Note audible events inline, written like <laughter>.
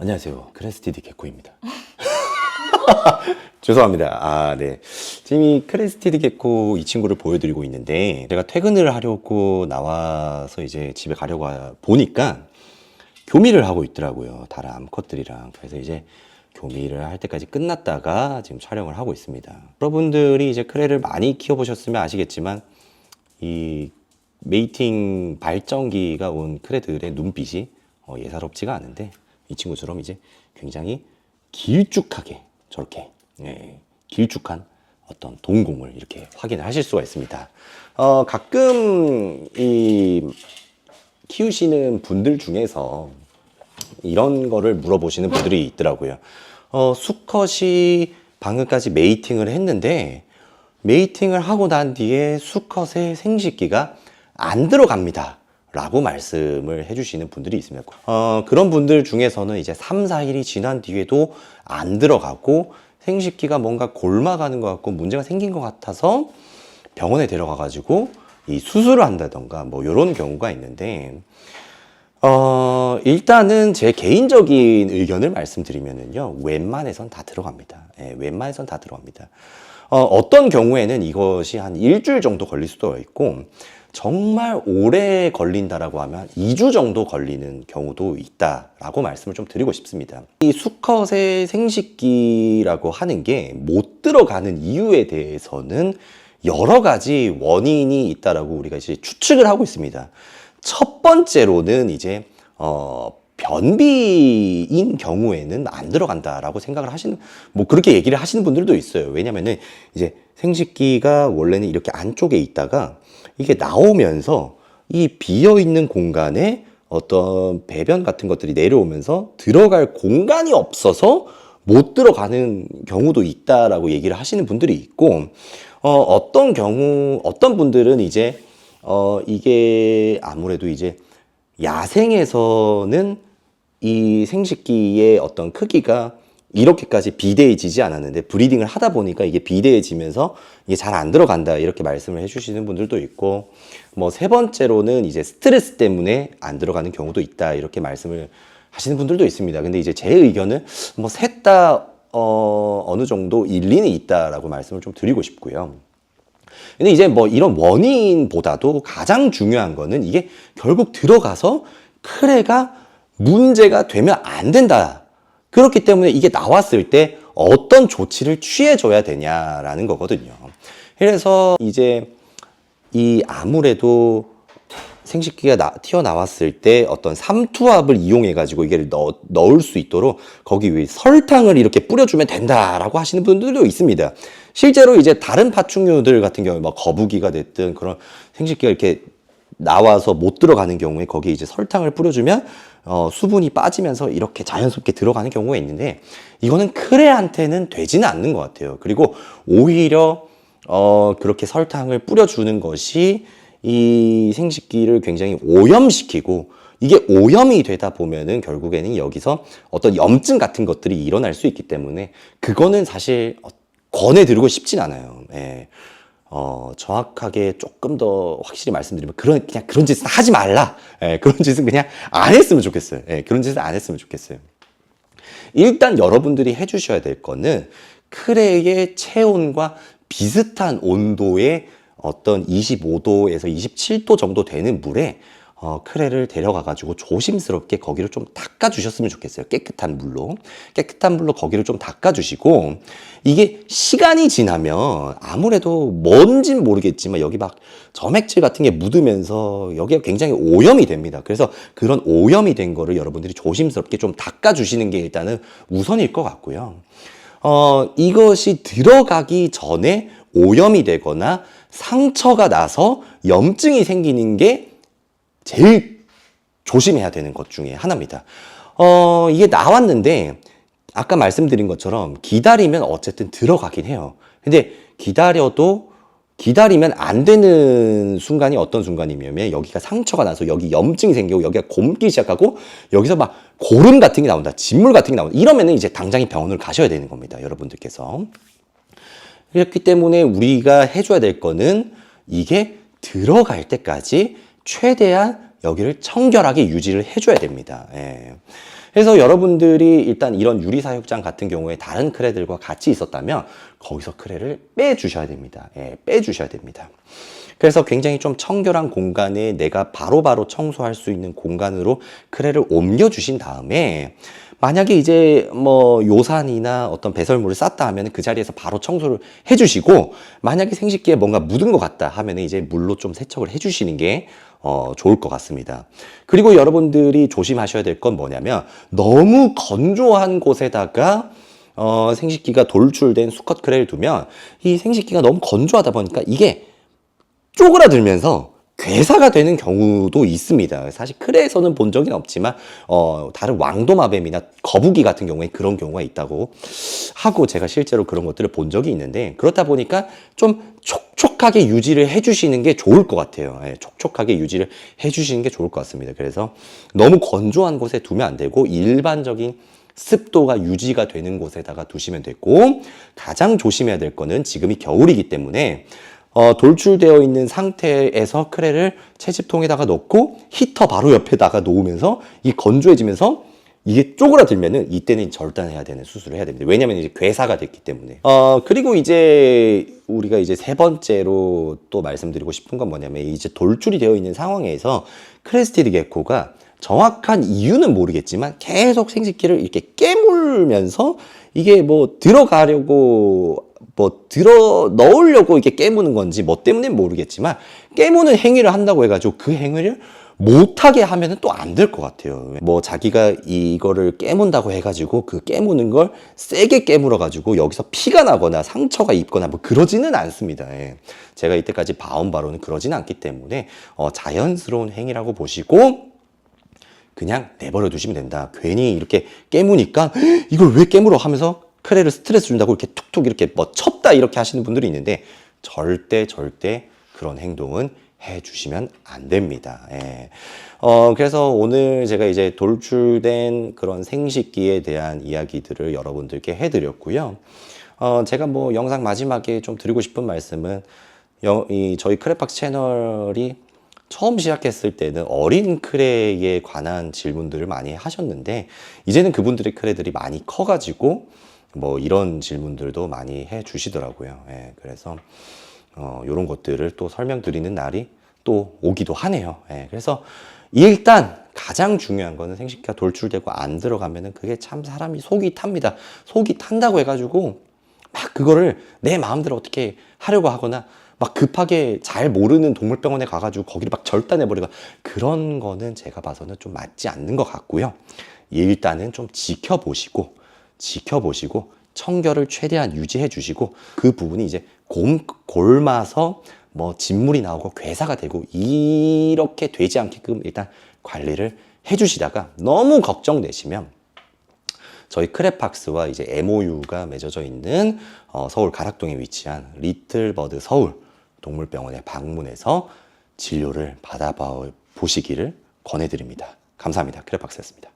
안녕하세요. 크레스티드 개코입니다. <laughs> 죄송합니다. 아, 네. 지금 이 크레스티드 개코 이 친구를 보여드리고 있는데, 제가 퇴근을 하려고 나와서 이제 집에 가려고 하- 보니까 교미를 하고 있더라고요. 다른 암컷들이랑. 그래서 이제 교미를 할 때까지 끝났다가 지금 촬영을 하고 있습니다. 여러분들이 이제 크레를 많이 키워보셨으면 아시겠지만, 이 메이팅 발정기가 온 크레들의 눈빛이 어, 예사롭지가 않은데 이 친구처럼 이제 굉장히 길쭉하게 저렇게 예, 길쭉한 어떤 동공을 이렇게 확인을 하실 수가 있습니다. 어, 가끔 이 키우시는 분들 중에서 이런 거를 물어보시는 분들이 있더라고요. 어, 수컷이 방금까지 메이팅을 했는데 메이팅을 하고 난 뒤에 수컷의 생식기가 안 들어갑니다. 라고 말씀을 해주시는 분들이 있습니다. 어, 그런 분들 중에서는 이제 3, 4일이 지난 뒤에도 안 들어가고 생식기가 뭔가 골마가는 것 같고 문제가 생긴 것 같아서 병원에 데려가가지고 이 수술을 한다던가 뭐 이런 경우가 있는데 어, 일단은 제 개인적인 의견을 말씀드리면은요, 웬만해선 다 들어갑니다. 예, 웬만해선 다 들어갑니다. 어, 어떤 경우에는 이것이 한 일주일 정도 걸릴 수도 있고, 정말 오래 걸린다라고 하면 2주 정도 걸리는 경우도 있다라고 말씀을 좀 드리고 싶습니다. 이 수컷의 생식기라고 하는 게 못 들어가는 이유에 대해서는 여러 가지 원인이 있다라고 우리가 이제 추측을 하고 있습니다. 첫 번째로는 이제 어 변비인 경우에는 안 들어간다라고 생각을 하시는 뭐 그렇게 얘기를 하시는 분들도 있어요. 왜냐면은 이제 생식기가 원래는 이렇게 안쪽에 있다가 이게 나오면서 이 비어 있는 공간에 어떤 배변 같은 것들이 내려오면서 들어갈 공간이 없어서 못 들어가는 경우도 있다라고 얘기를 하시는 분들이 있고 어, 어떤 경우 어떤 분들은 이제 어, 이게 아무래도 이제 야생에서는 이 생식기의 어떤 크기가 이렇게까지 비대해지지 않았는데 브리딩을 하다 보니까 이게 비대해지면서 이게 잘 안 들어간다 이렇게 말씀을 해주시는 분들도 있고 뭐 세 번째로는 이제 스트레스 때문에 안 들어가는 경우도 있다 이렇게 말씀을 하시는 분들도 있습니다. 근데 이제 제 의견은 뭐 셋 다 어, 어느 정도 일리는 있다라고 말씀을 좀 드리고 싶고요. 근데 이제 뭐 이런 원인보다도 가장 중요한 거는 이게 결국 들어가서 크레가 문제가 되면 안 된다. 그렇기 때문에 이게 나왔을 때 어떤 조치를 취해줘야 되냐라는 거거든요. 그래서 이제 이 아무래도 생식기가 나- 튀어나왔을 때 어떤 삼투압을 이용해 가지고 이게 넣, 넣을 수 있도록 거기 위에 설탕을 이렇게 뿌려주면 된다라고 하시는 분들도 있습니다. 실제로 이제 다른 파충류들 같은 경우에 뭐 거북이가 됐든 그런 생식기가 이렇게 나와서 못 들어가는 경우에 거기에 이제 설탕을 뿌려주면 어, 수분이 빠지면서 이렇게 자연스럽게 들어가는 경우가 있는데 이거는 크레한테는 되지는 않는 것 같아요. 그리고 오히려 어, 그렇게 설탕을 뿌려주는 것이 이 생식기를 굉장히 오염시키고 이게 오염이 되다 보면은 결국에는 여기서 어떤 염증 같은 것들이 일어날 수 있기 때문에 그거는 사실 어, 권해드리고 싶진 않아요. 예. 어, 정확하게 조금 더 확실히 말씀드리면 그런 그냥 그런 짓은 하지 말라. 예, 그런 짓은 그냥 안 했으면 좋겠어요. 예, 그런 짓은 안 했으면 좋겠어요. 일단 여러분들이 해주셔야 될 거는 크레의 체온과 비슷한 온도의 어떤 25도에서 27도 정도 되는 물에 어, 크레를 데려가 가지고 조심스럽게 거기를 좀 닦아 주셨으면 좋겠어요. 깨끗한 물로. 깨끗한 물로 거기를 좀 닦아 주시고 이게 시간이 지나면 아무래도 뭔진 모르겠지만 여기 막 점액질 같은 게 묻으면서 여기가 굉장히 오염이 됩니다. 그래서 그런 오염이 된 거를 여러분들이 조심스럽게 좀 닦아 주시는 게 일단은 우선일 것 같고요. 어, 이것이 들어가기 전에 오염이 되거나 상처가 나서 염증이 생기는 게 제일 조심해야 되는 것 중에 하나입니다. 어, 이게 나왔는데, 아까 말씀드린 것처럼 기다리면 어쨌든 들어가긴 해요. 근데 기다려도 기다리면 안 되는 순간이 어떤 순간이냐면 여기가 상처가 나서 여기 염증이 생기고 여기가 곰기 시작하고 여기서 막 고름 같은 게 나온다. 진물 같은 게 나온다. 이러면은 이제 당장에 병원을 가셔야 되는 겁니다. 여러분들께서. 그렇기 때문에 우리가 해줘야 될 거는 이게 들어갈 때까지 최대한 여기를 청결하게 유지를 해줘야 됩니다. 예. 그래서 여러분들이 일단 이런 유리사육장 같은 경우에 다른 크레들과 같이 있었다면 거기서 크레를 빼주셔야 됩니다. 예, 빼주셔야 됩니다. 그래서 굉장히 좀 청결한 공간에 내가 바로바로 청소할 수 있는 공간으로 크레를 옮겨주신 다음에 만약에 이제 뭐 요산이나 어떤 배설물을 쌌다 하면 그 자리에서 바로 청소를 해주시고 만약에 생식기에 뭔가 묻은 것 같다 하면 이제 물로 좀 세척을 해주시는 게 어, 좋을 것 같습니다. 그리고 여러분들이 조심하셔야 될 건 뭐냐면 너무 건조한 곳에다가 어, 생식기가 돌출된 수컷 크레를 두면 이 생식기가 너무 건조하다 보니까 이게 쪼그라들면서 괴사가 되는 경우도 있습니다. 사실 크레에서는 본 적은 없지만 어, 다른 왕도마뱀이나 거북이 같은 경우에 그런 경우가 있다고 하고 제가 실제로 그런 것들을 본 적이 있는데 그렇다 보니까 좀 촉촉하게 유지를 해주시는 게 좋을 것 같아요. 예, 촉촉하게 유지를 해주시는 게 좋을 것 같습니다. 그래서 너무 건조한 곳에 두면 안 되고 일반적인 습도가 유지가 되는 곳에다가 두시면 되고 가장 조심해야 될 거는 지금이 겨울이기 때문에 어, 돌출되어 있는 상태에서 크레를 채집통에다가 넣고 히터 바로 옆에다가 놓으면서 이 건조해지면서 이게 쪼그라들면은 이때는 절단해야 되는 수술을 해야 됩니다. 왜냐면 이제 괴사가 됐기 때문에. 어, 그리고 이제 우리가 이제 세 번째로 또 말씀드리고 싶은 건 뭐냐면 이제 돌출이 되어 있는 상황에서 크레스티드 게코가 정확한 이유는 모르겠지만 계속 생식기를 이렇게 깨물면서 이게 뭐 들어가려고 뭐 들어 넣으려고 이렇게 깨무는 건지 뭐 때문에 모르겠지만 깨무는 행위를 한다고 해가지고 그 행위를 못하게 하면은 또 안 될 것 같아요. 뭐 자기가 이거를 깨문다고 해가지고 그 깨무는 걸 세게 깨물어 가지고 여기서 피가 나거나 상처가 입거나 뭐 그러지는 않습니다. 예. 제가 이때까지 봐온 바로는 그러지는 않기 때문에 어, 자연스러운 행위라고 보시고 그냥 내버려 두시면 된다. 괜히 이렇게 깨무니까 이걸 왜 깨물어 하면서 크레를 스트레스 준다고 이렇게 툭툭 이렇게 뭐 쳤다 이렇게 하시는 분들이 있는데 절대 절대 그런 행동은 해 주시면 안 됩니다. 예. 어, 그래서 오늘 제가 이제 돌출된 그런 생식기에 대한 이야기들을 여러분들께 해드렸고요. 어, 제가 뭐 영상 마지막에 좀 드리고 싶은 말씀은 여, 이 저희 크레팍스 채널이 처음 시작했을 때는 어린 크레에 관한 질문들을 많이 하셨는데 이제는 그분들의 크레들이 많이 커가지고 뭐 이런 질문들도 많이 해 주시더라고요. 예, 그래서 어, 이런 것들을 또 설명드리는 날이 또 오기도 하네요. 예, 그래서 일단 가장 중요한 거는 생식기가 돌출되고 안 들어가면은 그게 참 사람이 속이 탑니다. 속이 탄다고 해가지고 막 그거를 내 마음대로 어떻게 하려고 하거나 막 급하게 잘 모르는 동물병원에 가가지고 거기를 막 절단해버리고 그런 거는 제가 봐서는 좀 맞지 않는 것 같고요. 일단은 좀 지켜보시고 지켜보시고 청결을 최대한 유지해 주시고 그 부분이 이제 곰, 골마서 뭐 진물이 나오고 괴사가 되고 이렇게 되지 않게끔 일단 관리를 해 주시다가 너무 걱정되시면 저희 크레팍스와 이제 MOU가 맺어져 있는 어, 서울 가락동에 위치한 리틀버드 서울 동물병원에 방문해서 진료를 받아 보시기를 권해드립니다. 감사합니다. 크레팍스였습니다.